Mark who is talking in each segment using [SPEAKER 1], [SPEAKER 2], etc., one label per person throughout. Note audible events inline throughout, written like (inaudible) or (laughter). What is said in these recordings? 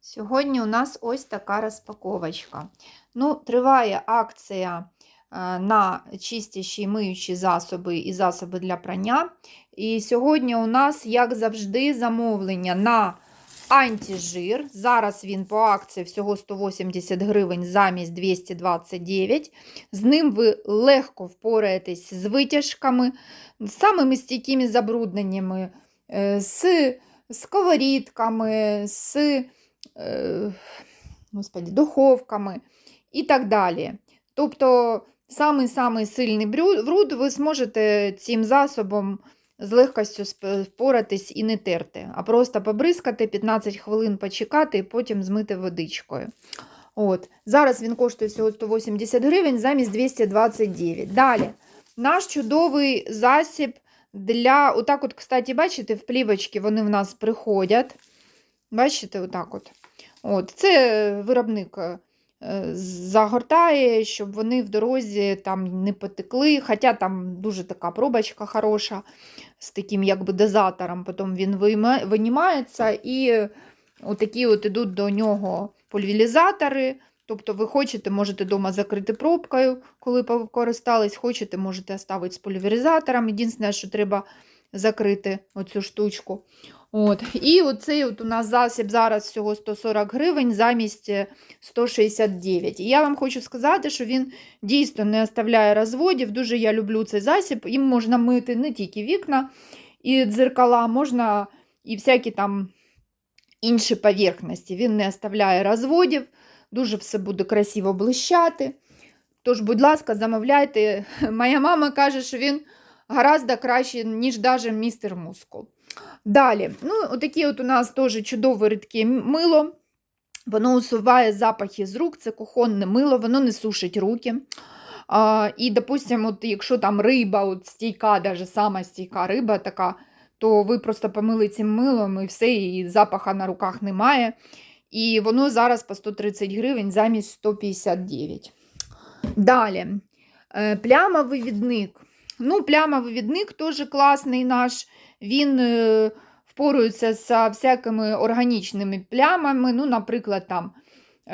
[SPEAKER 1] Сьогодні у нас ось така розпаковочка. Ну, Триває акція е, на чистящі і миючі засоби і засоби для прання. І сьогодні у нас, як завжди, замовлення на антижир. Зараз він по акції всього 180 гривень замість 229. З ним ви легко впораєтесь з витяжками, з самими стійкими забрудненнями, е, з сковорідками, з е, господи, духовками і так далі. Тобто, самий-самий сильний бруд ви зможете цим засобом з легкістю сп- впоратись і не терти, а просто побризкати, 15 хвилин почекати і потім змити водичкою. От. Зараз він коштує всього 180 гривень замість 229. Далі. Наш чудовий засіб для. Отак, от, кстати, бачите, в плівочки вони в нас приходять. Бачите, отак от. От, це виробник е, загортає, щоб вони в дорозі там не потекли. Хоча там дуже така пробочка хороша з таким якби дозатором. Потім він винімається і отакі от ідуть до нього пульверізатори. Тобто ви хочете, можете вдома закрити пробкою, коли покористались, хочете, можете оставити з пульверизатором. Єдине, що треба закрити оцю штучку. От. І оцей от у нас засіб зараз всього 140 гривень замість е, 169. І я вам хочу сказати, що він дійсно не оставляє розводів. Дуже я люблю цей засіб. Їм можна мити не тільки вікна і дзеркала, можна і всякі там інші поверхності. Він не оставляє розводів, дуже все буде красиво блищати. Тож, будь ласка, замовляйте. (laughs) Моя мама каже, що він гораздо краще, ніж навіть містер Мускул. Далі, ну, отакі от у нас теж чудове рідке мило. Воно усуває запахи з рук, це кухонне мило, воно не сушить руки. А, і, допустимо, от, якщо там риба, от стійка, даже сама стійка риба така, то ви просто помили цим милом і все, і запаха на руках немає. І воно зараз по 130 гривень замість 159. Далі, е, плямовивідник. Ну, плямовивідник теж класний наш. Він е, впорується з всякими органічними плямами, ну, наприклад, там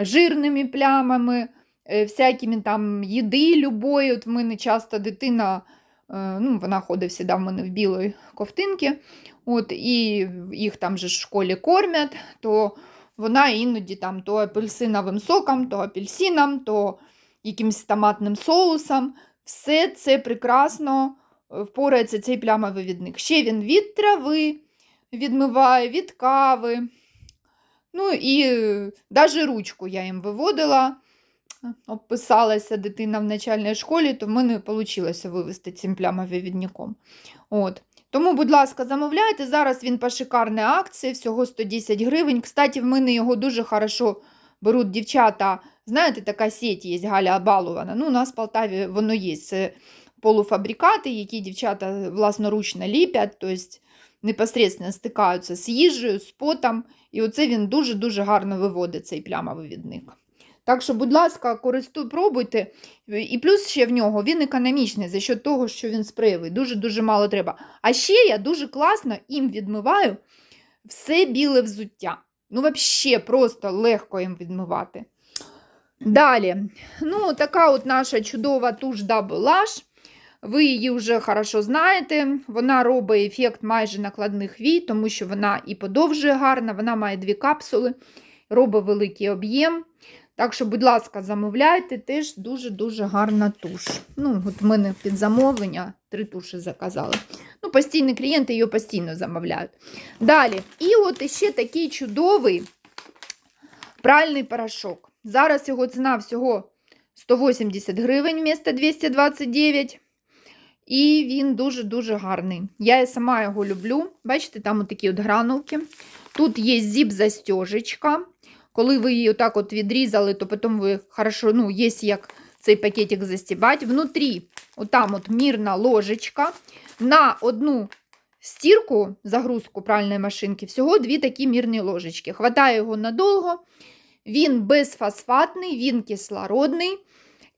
[SPEAKER 1] жирними плямами, е, всякими там їди любої. От в мене часто дитина, е, ну, вона ходить завжди в мене в білої ковтинки, от, і їх там же в школі кормять, то вона іноді там то апельсиновим соком, то апельсином, то якимось томатним соусом. Все це прекрасно впорається цей плямовивідник. Ще він від трави відмиває, від кави. Ну і навіть ручку я їм виводила, обписалася дитина в начальній школі, то в мене вийшло вивести цим плямовивідником. От. Тому, будь ласка, замовляйте. Зараз він по шикарній акції, всього 110 гривень. Кстати, в мене його дуже хорошо беруть дівчата. Знаєте, така сеть є Галя Балована. Ну, у нас в Полтаві воно є. Це полуфабрикати, які дівчата власноручно ліпять, тобто непосредственно стикаються з їжею, з потом. І оце він дуже-дуже гарно виводить цей плямовивідник. Так що, будь ласка, користуй, пробуйте. І плюс ще в нього він економічний за счет того, що він спреєвий. Дуже-дуже мало треба. А ще я дуже класно їм відмиваю все біле взуття. Ну, взагалі, просто легко їм відмивати. Далі, ну, така от наша чудова туш Double. Ви її вже хорошо знаєте. Вона робить ефект майже накладних вій, тому що вона і подовжує гарно, вона має дві капсули, робить великий об'єм. Так що, будь ласка, замовляйте, теж дуже-дуже гарна туш. Ну, от в мене під замовлення три туші заказали. Ну, постійні клієнти її постійно замовляють. Далі, і от ще такий чудовий пральний порошок. Зараз його ціна всього 180 гривень вмісто 229. І він дуже-дуже гарний. Я сама його люблю. Бачите, там такі от гранулки. Тут є зіп-застежечка. Коли ви її отак от відрізали, то потім ви хорошо, ну, є як цей пакетик застібати. Внутрі, отам от мірна ложечка. На одну стірку, загрузку пральної машинки, всього дві такі мірні ложечки. Хватає його надовго. Він безфосфатний, він кислородний.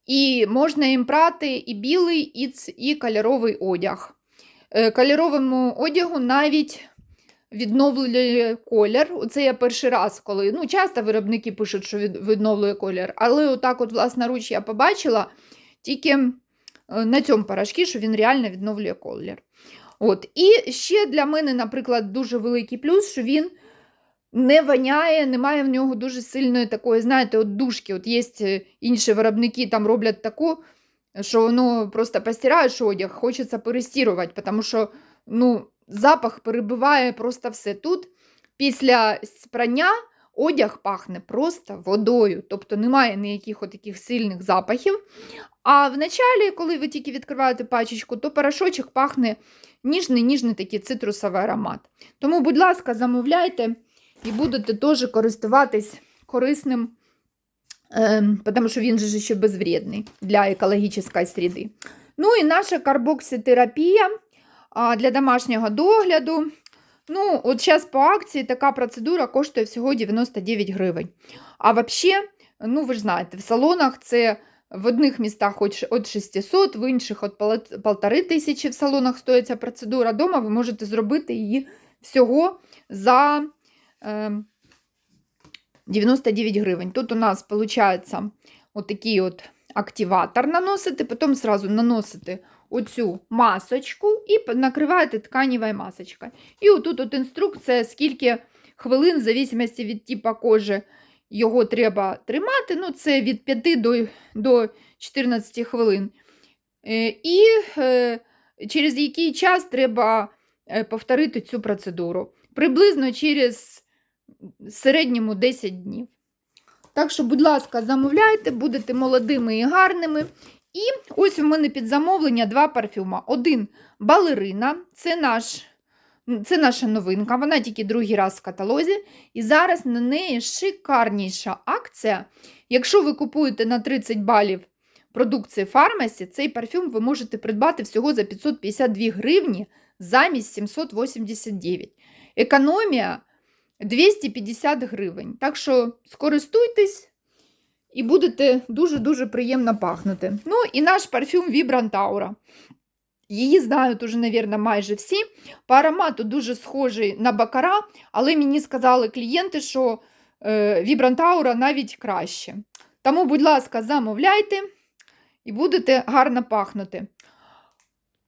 [SPEAKER 1] І можна їм прати і білий, і, ц- і кольоровий одяг. Е, Кольоровому одягу навіть відновлює колір. Оце я перший раз, коли ну, часто виробники пишуть, що відновлює колір, але отак, от, власноруч, я побачила тільки е, на цьому порошку, що він реально відновлює колір. От. І ще для мене, наприклад, дуже великий плюс, що він не воняє, немає в нього дуже сильної такої, знаєте, от душки. От є е, інші виробники, там роблять таку, що воно просто постираєш одяг, хочеться перестірувати, тому що ну, запах перебиває просто все. Тут після спрання одяг пахне просто водою, тобто немає ніяких таких сильних запахів. А в началі, коли ви тільки відкриваєте пачечку, то порошочок пахне ніжний, ніжний такий цитрусовий аромат. Тому, будь ласка, замовляйте і будете теж користуватись корисним, ем, тому що він же ще безвредний для екологічної середи. Ну і наша карбокситерапія для домашнього догляду. Ну, от зараз по акції така процедура коштує всього 99 гривень. А взагалі, ну ви ж знаєте, в салонах це в одних містах від 600, в інших від 1500 тисячі в салонах стоїть ця процедура. Дома ви можете зробити її всього за 99 гривень. Тут у нас виходить отакий от активатор наносити, потім сразу наносити оцю масочку і накриваєте тканевою масочкою. І отут от інструкція, скільки хвилин, в зависимості від типу кожи, його треба тримати. Ну, це від 5 до, до 14 хвилин. Е, І е, через який час треба е, повторити цю процедуру. Приблизно через середньому 10 днів. Так що, будь ласка, замовляйте, будете молодими і гарними. І ось у мене під замовлення два парфюма. Один балерина, це наш, це наша новинка, вона тільки другий раз в каталозі. І зараз на неї шикарніша акція. Якщо ви купуєте на 30 балів продукції фармасі, цей парфюм ви можете придбати всього за 552 гривні замість 789. Економія 250 гривень. Так що скористуйтесь і будете дуже-дуже приємно пахнути. Ну і наш парфюм Vibrant Aura. Її знають уже, мабуть, майже всі. По аромату дуже схожий на бакара, але мені сказали клієнти, що е, Vibrant Aura навіть краще. Тому, будь ласка, замовляйте і будете гарно пахнути.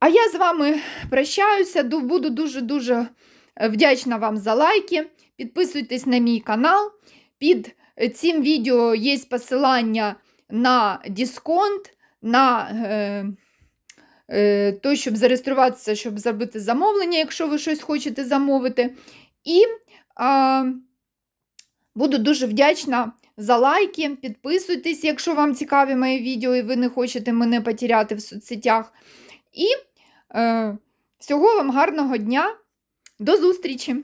[SPEAKER 1] А я з вами прощаюся, буду дуже-дуже вдячна вам за лайки. Підписуйтесь на мій канал. Під цим відео є посилання на дисконт, на е, е, то, щоб зареєструватися, щоб зробити замовлення, якщо ви щось хочете замовити. І е, буду дуже вдячна за лайки. Підписуйтесь, якщо вам цікаві мої відео і ви не хочете мене потеряти в соцсетях. І е, всього вам гарного дня. До зустрічі!